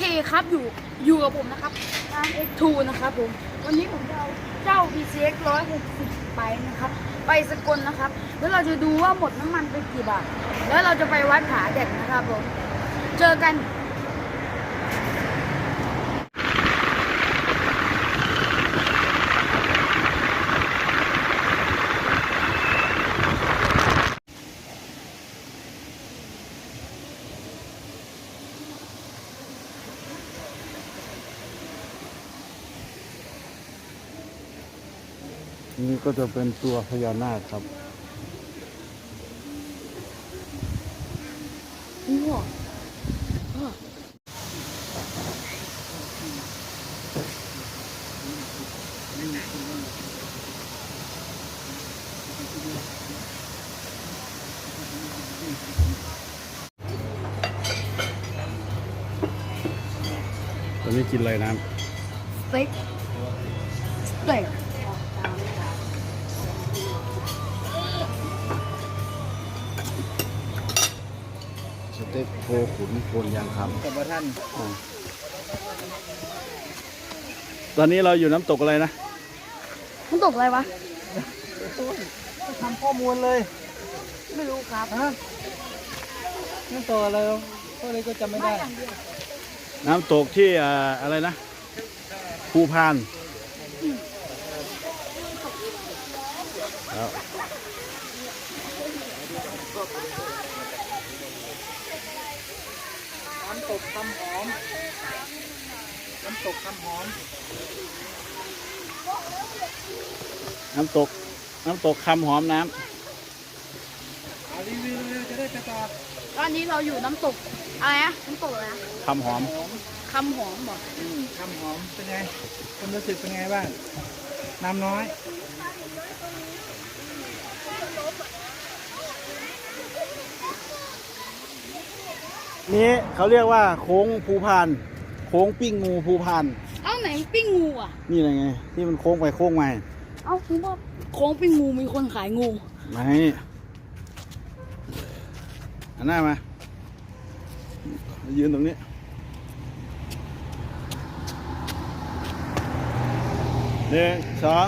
เคครับอยู่อยู่กับผมนะครับร้าน X2 นะครับผม วันนี้ผมจะเอาเจ้า PCX 160ไปนะครับ ไปสกลนะครับ แล้วเราจะดูว่าหมดน้ำมันไปกี่บาท แล้วเราจะไปวัดผาเด็ดนะครับผม เจอกัน นี่ก็จะเป็นตัวพญานาคครับว้าวตอนนี้กินอะไรน้สเต็กสเต็ก เต็กโคขุนโพนยางคกับว่าท่านำอ่าตอนนี้เราอยู่น้ำตกอะไรนะ มันตกอะไรวะทำข้อมูลเลย ไม่รู้ครับฮะนั่นตัวอะไรก็เลยก็จำไม่ได้อย่างเดียวน้ำตกที่อ่าอะไรนะภูพานแล้ว น้ำ ตกคำหอม น้ำตกคำหอม น้ำตก น้ำตกคำหอมน้เอารีวิวเร็วจะได้ไปต่อตอนนี้เราอยู่น้ำตกอะไรนะน้ำตกอะไรนะำคำหอม หอมคำหอมบอกอืมคำหอมเป็นไงความรู้สึกเป็นไงบ้างน้ำน้อย นี้เขาเรียกว่าโค้งภูพาน โค้งปิ้งงูภูพาน เอ้าไหนปิ้งงูอะ นี่อะไรไง ที่มันโค้งไปโค้งมาเอ้าคุณว่าโค้งปิ้งงูมีคนขายงูไม่อันหน้ามา ยืนตรงนี้ หนึ่งสอง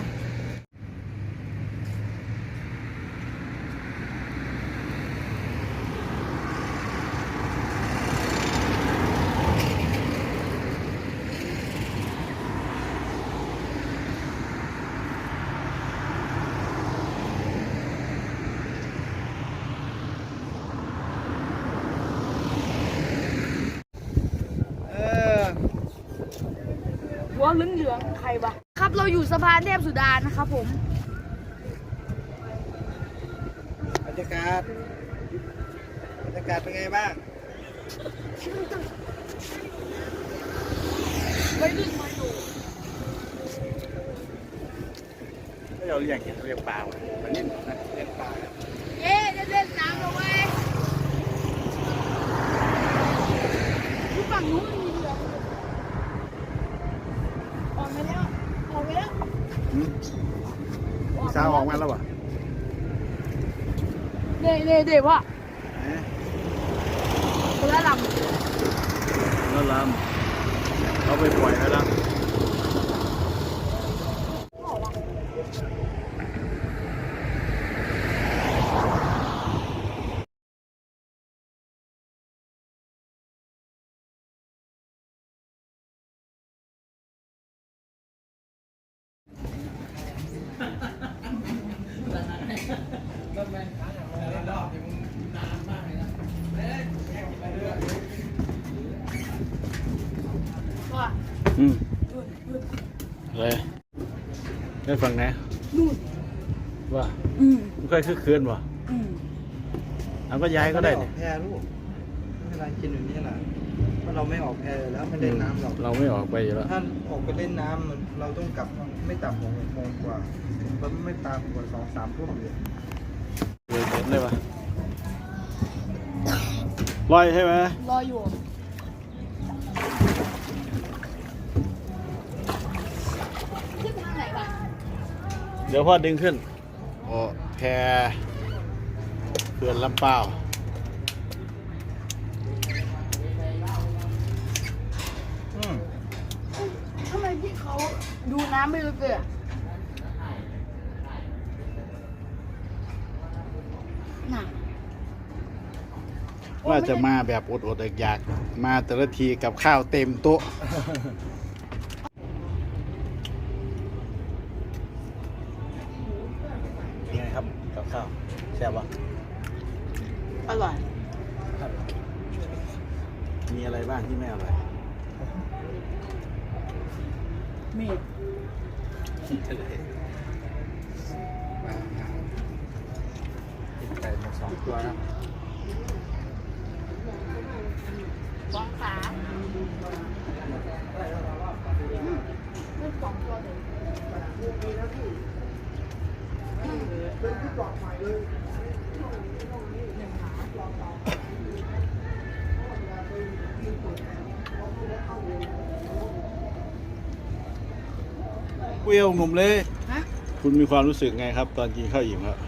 เออ หัวเหลืองๆใครวะครับเราอยู่สะพานเทพสุดานะครับผมบรรยากาศบรรยากาศเป็นไงบ้างไปดึงมาอยู่ไม่เราเรียกเห็นเรียกปลาว่ะมันนี่นะเรียกปลาเอ๊ะจะเล่นน้ำเหรอเว้ยที่ฝั่งนู้นมันมีเรือออกไปแล้วออกไปแล้ว หืม สาวออกมาแล้ววะเด้เด้เด้ว่าเอ๊ะคนละลแล้วลำเอาไปปล่อยแล้วนะ อืมนู่นนู่นเลยได้ฟังนะนู่นว่าอืมมันเคยคึกคืนวะอืมเอาก็ย้ายก็ได้ม่อนี่อกแพลูกไม่เป็นไรกินอยู่นี่แหละเพราะเราไม่ออกแพแล้วไม่เล่นน้ำหรอกเราไม่ออกไปอยู่แล้ว ถ้าออกไปเล่นน้ำมันเราต้องกลับไม่ต่ำกว่าหกโมงกว่าเราไม่ตามกว่าสองสามทุ่มเลยเลย ลอยใช่ไหมรออยู่ขึ้นทางไหนวะเดี๋ยวพ่อดึงขึ้นโอ้แพเขื่อนลำเปล่าที่เขาดูน้ำไม่ลึกเลยอะน่ะ ว่าจะมาแบบอดๆอยากๆมาแต่ละทีกับข้าวเต็มโต๊ะเป็นไงครับกับข้าวแซ่บปะอร่อย มีอะไรบ้างที่ไม่อร่อยมีกินไก่มาสองตัวนะ สองขาเป็นสองตัวเลย เปรี้ยวหนุ่มเลยฮะคุณมีความรู้สึกไงครับ ตอนกินข้าวอิ่มครับ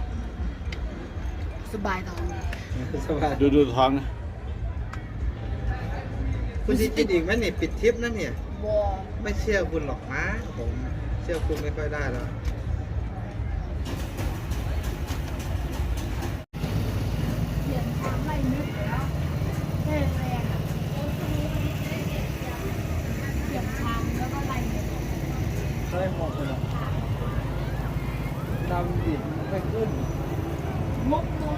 สบายท้องเลยสบายดูดูท้องนะคุณจะกินอีกไหมเนี่ยปิดทิปนั่นเนี่ยวอไม่เชื่อคุณหรอกนะผมเชื่อคุณไม่ค่อยได้แล้ว ดำดิไม่ขึ้นมุกตัว